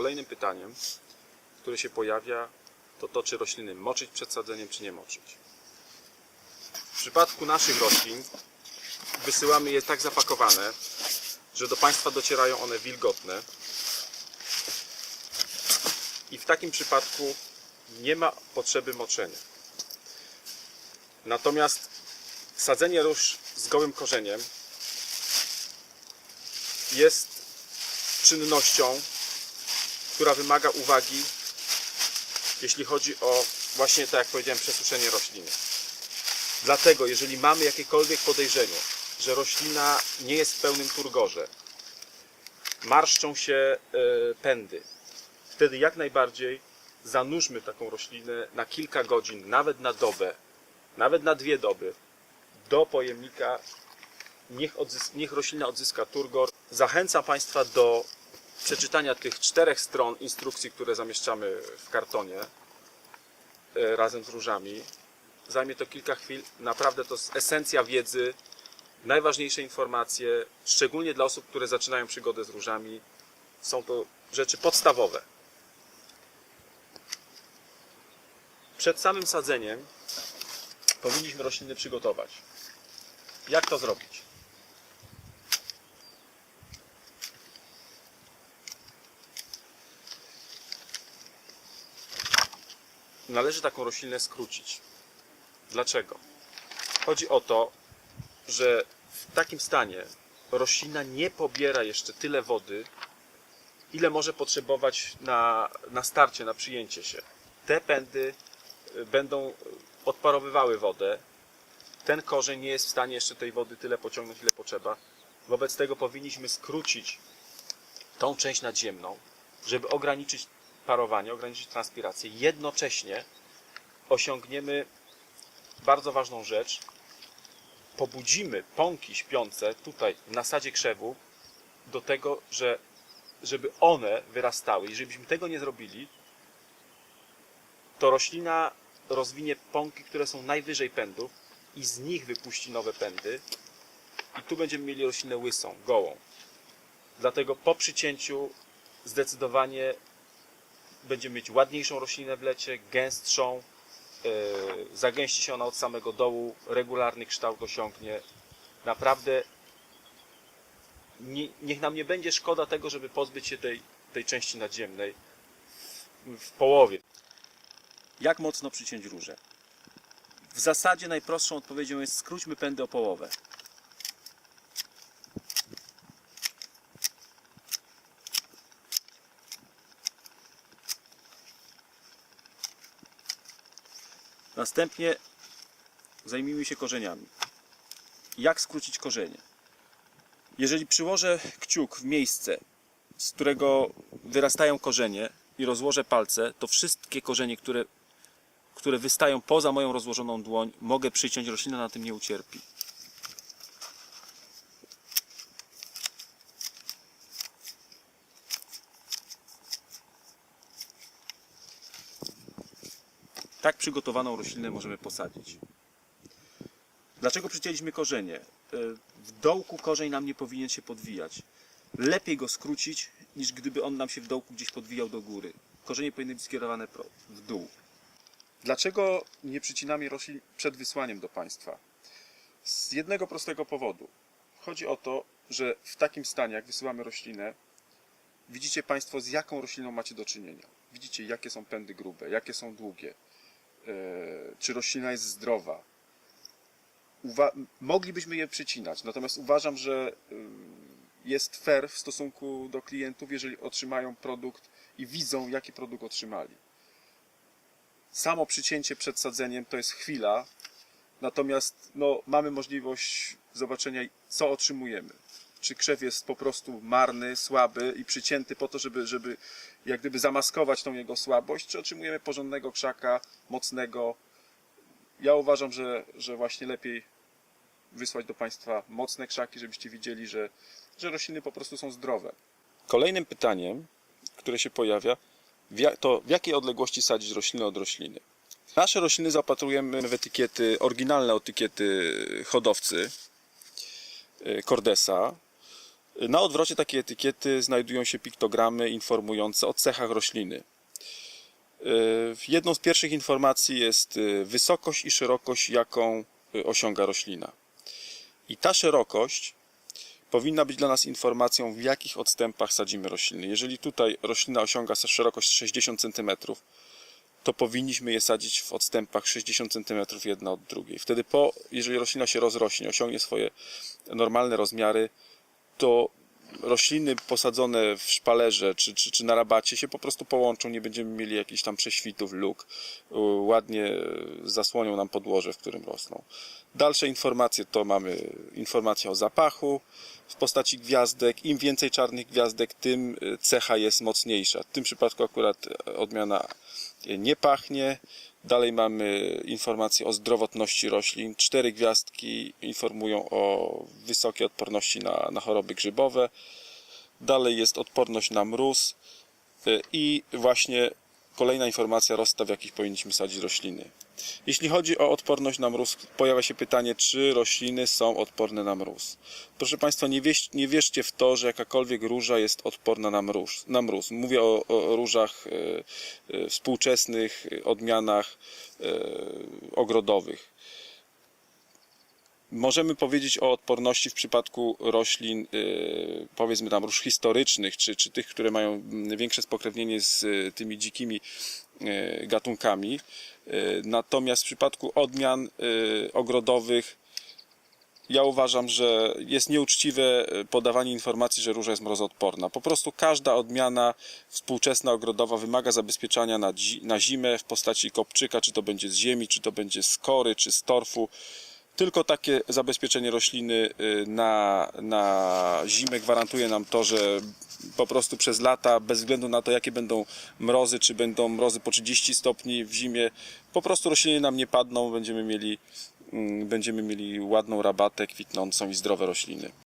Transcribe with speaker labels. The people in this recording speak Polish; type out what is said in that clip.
Speaker 1: Kolejnym pytaniem, które się pojawia, to to, czy rośliny moczyć przed sadzeniem, czy nie moczyć. W przypadku naszych roślin wysyłamy je tak zapakowane, że do Państwa docierają one wilgotne. I w takim przypadku nie ma potrzeby moczenia. Natomiast sadzenie róż z gołym korzeniem jest czynnością, która wymaga uwagi, jeśli chodzi o właśnie, tak jak powiedziałem, przesuszenie rośliny. Dlatego, jeżeli mamy jakiekolwiek podejrzenie, że roślina nie jest w pełnym turgorze, marszczą się e, pędy, wtedy jak najbardziej zanurzmy taką roślinę na kilka godzin, nawet na dobę, nawet na dwie doby, do pojemnika. Niech, odzys- niech roślina odzyska turgor. Zachęcam Państwa do przeczytania tych czterech stron instrukcji, które zamieszczamy w kartonie e, razem z różami. Zajmie to kilka chwil. Naprawdę to jest esencja wiedzy, najważniejsze informacje, szczególnie dla osób, które zaczynają przygodę z różami. Są to rzeczy podstawowe. Przed samym sadzeniem powinniśmy rośliny przygotować. Jak to zrobić? Należy taką roślinę skrócić. Dlaczego? Chodzi o to, że w takim stanie roślina nie pobiera jeszcze tyle wody, ile może potrzebować na, na starcie, na przyjęcie się. Te pędy y, będą odparowywały wodę. Ten korzeń nie jest w stanie jeszcze tej wody tyle pociągnąć, ile potrzeba. Wobec tego powinniśmy skrócić tą część nadziemną, żeby ograniczyć parowanie, ograniczyć transpirację. Jednocześnie osiągniemy bardzo ważną rzecz. Pobudzimy pąki śpiące tutaj w nasadzie krzewu do tego, że żeby one wyrastały. Jeżeli byśmy tego nie zrobili, to roślina rozwinie pąki, które są najwyżej pędów i z nich wypuści nowe pędy. I tu będziemy mieli roślinę łysą, gołą. Dlatego po przycięciu zdecydowanie będziemy mieć ładniejszą roślinę w lecie, gęstszą, yy, zagęści się ona od samego dołu, regularny kształt osiągnie. Naprawdę nie, niech nam nie będzie szkoda tego, żeby pozbyć się tej, tej części nadziemnej w, w połowie. Jak mocno przyciąć róże? W zasadzie najprostszą odpowiedzią jest skróćmy pędy o połowę. Następnie zajmijmy się korzeniami. Jak skrócić korzenie? Jeżeli przyłożę kciuk w miejsce, z którego wyrastają korzenie i rozłożę palce, to wszystkie korzenie, które, które wystają poza moją rozłożoną dłoń, mogę przyciąć, roślina na tym nie ucierpi. Tak przygotowaną roślinę możemy posadzić. Dlaczego przycięliśmy korzenie? E, W dołku korzeń nam nie powinien się podwijać. Lepiej go skrócić, niż gdyby on nam się w dołku gdzieś podwijał do góry. Korzenie powinny być skierowane w dół. Dlaczego nie przycinamy roślin przed wysłaniem do Państwa? Z jednego prostego powodu. Chodzi o to, że w takim stanie, jak wysyłamy roślinę, widzicie Państwo, z jaką rośliną macie do czynienia. Widzicie, jakie są pędy grube, jakie są długie, czy roślina jest zdrowa, uwa- moglibyśmy je przycinać, natomiast uważam, że ym, jest fair w stosunku do klientów, jeżeli otrzymają produkt i widzą, jaki produkt otrzymali. Samo przycięcie przed sadzeniem to jest chwila, natomiast no, mamy możliwość zobaczenia, co otrzymujemy. Czy krzew jest po prostu marny, słaby i przycięty po to, żeby, żeby jak gdyby zamaskować tą jego słabość, czy otrzymujemy porządnego krzaka, mocnego, ja uważam, że, że właśnie lepiej wysłać do Państwa mocne krzaki, żebyście widzieli, że, że rośliny po prostu są zdrowe. Kolejnym pytaniem, które się pojawia, to w jakiej odległości sadzić roślinę od rośliny? Nasze rośliny zaopatrujemy w etykiety, oryginalne etykiety hodowcy y, Cordesa.
Speaker 2: Na odwrocie takiej etykiety znajdują się piktogramy informujące o cechach rośliny. Y, Jedną z pierwszych informacji jest y, wysokość i szerokość, jaką y, osiąga roślina. I ta szerokość powinna być dla nas informacją, w jakich odstępach sadzimy rośliny. Jeżeli tutaj roślina osiąga szerokość 60 cm, to powinniśmy je sadzić w odstępach 60 cm jedna od drugiej. Wtedy, po, jeżeli roślina się rozrośnie, osiągnie swoje normalne rozmiary, to rośliny posadzone w szpalerze czy, czy, czy na rabacie się po prostu połączą, nie będziemy mieli jakichś tam prześwitów, luk, ładnie zasłonią nam podłoże, w którym rosną. Dalsze informacje to mamy informacje o zapachu w postaci gwiazdek. Im więcej czarnych gwiazdek, tym y, cecha jest mocniejsza. W tym przypadku akurat y, odmiana y, nie pachnie. Dalej mamy informacje o zdrowotności roślin. Cztery gwiazdki informują o wysokiej odporności na, na choroby grzybowe. Dalej jest odporność na mróz y, i właśnie kolejna informacja rozstaw, w jakich powinniśmy sadzić rośliny. Jeśli chodzi o odporność na mróz, pojawia się pytanie, czy rośliny są odporne na mróz. Proszę Państwa, nie, nie wierzcie w to, że jakakolwiek róża jest odporna na mróz. Na mróz. Mówię o, o różach e, e, współczesnych, odmianach e, ogrodowych. Możemy powiedzieć o odporności w przypadku roślin, y, powiedzmy tam róż historycznych, czy, czy tych, które mają mm, większe spokrewnienie z y, tymi dzikimi y, gatunkami. Natomiast w przypadku odmian ogrodowych ja uważam, że jest nieuczciwe podawanie informacji, że róża jest mrozoodporna. Po prostu każda odmiana współczesna ogrodowa wymaga zabezpieczania na, na zimę w postaci kopczyka, czy to będzie z ziemi, czy to będzie z kory, czy z torfu. Tylko takie zabezpieczenie rośliny y, na, na zimę gwarantuje nam to, że po prostu przez lata, bez względu na to, jakie będą mrozy, czy będą mrozy po 30 stopni w zimie, po prostu rośliny nam nie padną, będziemy mieli, mm, będziemy mieli ładną rabatę, kwitnącą i zdrowe rośliny.